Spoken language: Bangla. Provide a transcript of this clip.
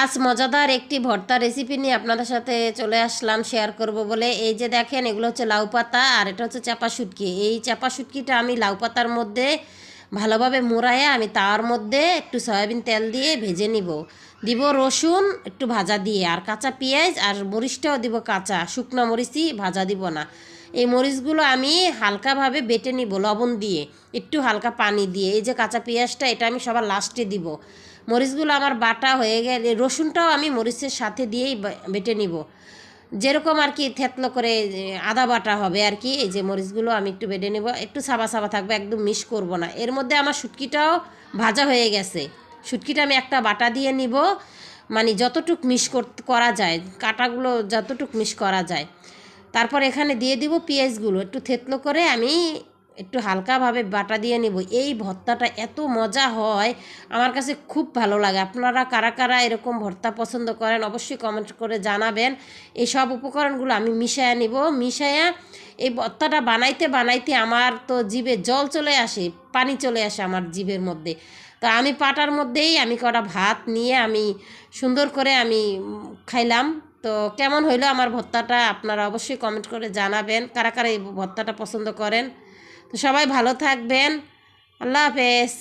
আজ মজাদার একটি ভর্তা রেসিপি নিয়ে আপনাদের সাথে চলে আসলাম শেয়ার করব বলে। এই যে দেখেন, এগুলো হচ্ছে লাউ পাতা আর এটা হচ্ছে চাপা শুটকি। এই চাপা শুটকিটা আমি লাউ পাতার মধ্যে ভালোভাবে মুড়াইয়া আমি তার মধ্যে একটু সয়াবিন তেল দিয়ে ভেজে নিব। দিব রসুন একটু ভাজা দিয়ে, আর কাঁচা পেঁয়াজ আর মরিচটাও দিব কাঁচা। শুকনো মরিচই ভাজা দিব না। এই মরিচগুলো আমি হালকাভাবে বেটে নিব লবণ দিয়ে, একটু হালকা পানি দিয়ে। এই যে কাঁচা পেঁয়াজটা, এটা আমি সবার লাস্টে দিব। মরিচগুলো আমার বাটা হয়ে গেলে, রসুনটাও আমি মরিচের সাথে দিয়েই বেটে নিব। যেরকম আর কি থেতলো করে আদা বাটা হবে আর কি, এই যে মরিচগুলো আমি একটু বেটে নেব। একটু সাবা সাবা থাকবে, একদম মিস করব না। এর মধ্যে আমার শুটকিটাও ভাজা হয়ে গেছে। শুটকিটা আমি একটা বাটা দিয়ে নিব। মানে যতটুক মিস করা যায়, কাটাগুলো যতটুক মিস করা যায়। তারপর এখানে দিয়ে দিব পেঁয়াজগুলো, একটু থেতলো করে আমি একটু হালকাভাবে বাটা দিয়ে নিব। এই ভর্তাটা এত মজা হয়, আমার কাছে খুব ভালো লাগে। আপনারা কারা কারা এরকম ভর্তা পছন্দ করেন অবশ্যই কমেন্ট করে জানাবেন। এই সব উপকরণগুলো আমি মিশায়া নিব। মিশায়া এই ভর্তাটা বানাইতে বানাইতে আমার তো জিভে জল চলে আসে, পানি চলে আসে আমার জিভের মধ্যে। তো আমি পাটার মধ্যেই আমি কটা ভাত নিয়ে আমি সুন্দর করে আমি খাইলাম। তো কেমন হইল আমার ভর্তাটা আপনারা অবশ্যই কমেন্ট করে জানাবেন, কারা কারা এই ভর্তাটা পছন্দ করেন। তো সবাই ভালো থাকবেন। আল্লাহ হাফেজ।